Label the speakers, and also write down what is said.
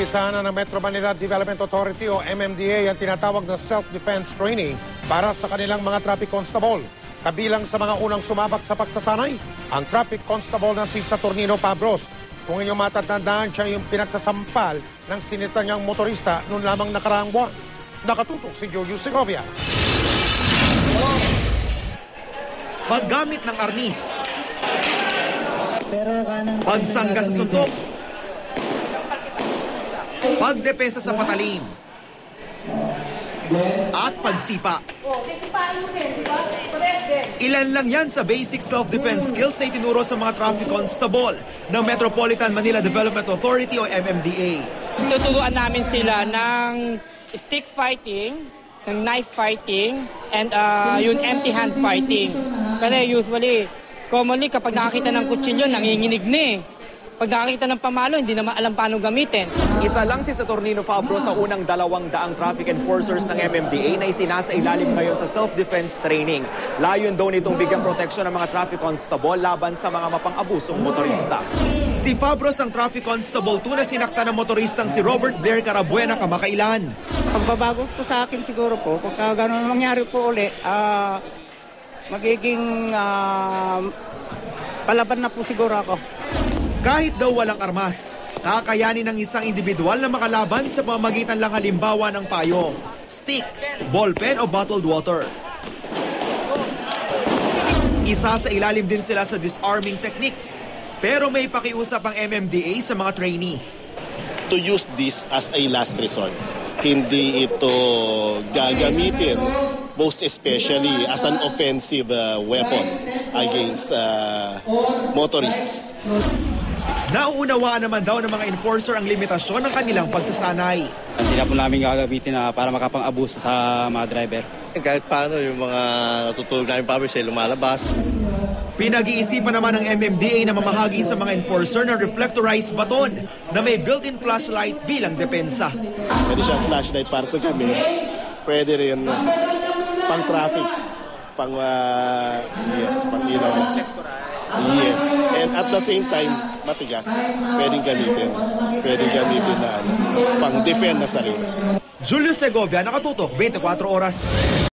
Speaker 1: Inumpisahan na ng Metro Manila Development Authority o MMDA ang tinatawag na self-defense training para sa kanilang mga traffic constable. Kabilang sa mga unang sumabak sa pagsasanay, ang traffic constable na si Saturnino Pablos. Kung inyong matatandaan, siya yung pinagsasampal ng sinita niyang motorista noon lamang nakaraang buwan. Nakatutok si Jojo Segovia.
Speaker 2: Paggamit ng arnis,
Speaker 3: Pero kanang
Speaker 2: pagsangga sa suntok, pagdepensa sa patalim, at pagsipa. Ilan lang yan sa basic self-defense skills na itinuro sa mga traffic constable ng Metropolitan Manila Development Authority o MMDA.
Speaker 4: Tuturuan namin sila ng stick fighting, ng knife fighting, and uh, yung empty hand fighting. Kasi usually, commonly kapag nakakita ng kutsilyo, nanginginig na eh. Pag nakakita ng pamalo, hindi naman alam paano gamitin.
Speaker 2: Isa lang si Saturnino Fabro sa unang dalawang daang traffic enforcers ng MMDA na isinasa ilalim ngayon sa self-defense training. Layon daw nitong bigyan proteksyon ng mga traffic constable laban sa mga mapang-abusong motorista. Si Fabros ang traffic constable 2 na sinakta ng motoristang si Robert Blair Carabuena kamakailan.
Speaker 5: Pagbabago po sa akin siguro po, pagka gano'n mangyari po uli, ah, magiging ah, palaban na po siguro ako.
Speaker 2: Kahit daw walang armas, kakayanin ng isang individual na makalaban sa pamamagitan lang halimbawa ng payong, stick, ballpen o bottled water. Isa sa ilalim din sila sa disarming techniques. Pero may pakiusap ang MMDA sa mga trainee.
Speaker 6: to use this as a last resort. Hindi ito gagamitin most especially as an offensive uh, weapon against uh, motorists.
Speaker 2: Nauunawaan naman daw ng mga enforcer ang limitasyon ng kanilang pagsasanay.
Speaker 7: Hindi na po namin gagamitin na para makapang-abuso sa mga driver.
Speaker 8: Kahit paano yung mga natutulog namin publish ay lumalabas.
Speaker 2: Pinag-iisipan naman ng MMDA na mamahagi sa mga enforcer ng reflectorized baton na may built-in flashlight bilang depensa.
Speaker 6: Pwede siyang flashlight para sa gabi. Pwede rin uh, pang traffic. Pang, uh, yes, pang ilaw. Yes. And at the same time, matigas. Pwedeng gamitin. Pwedeng gamitin na ano, pang defend na sarili.
Speaker 2: Julio Segovia, nakatutok 24 oras.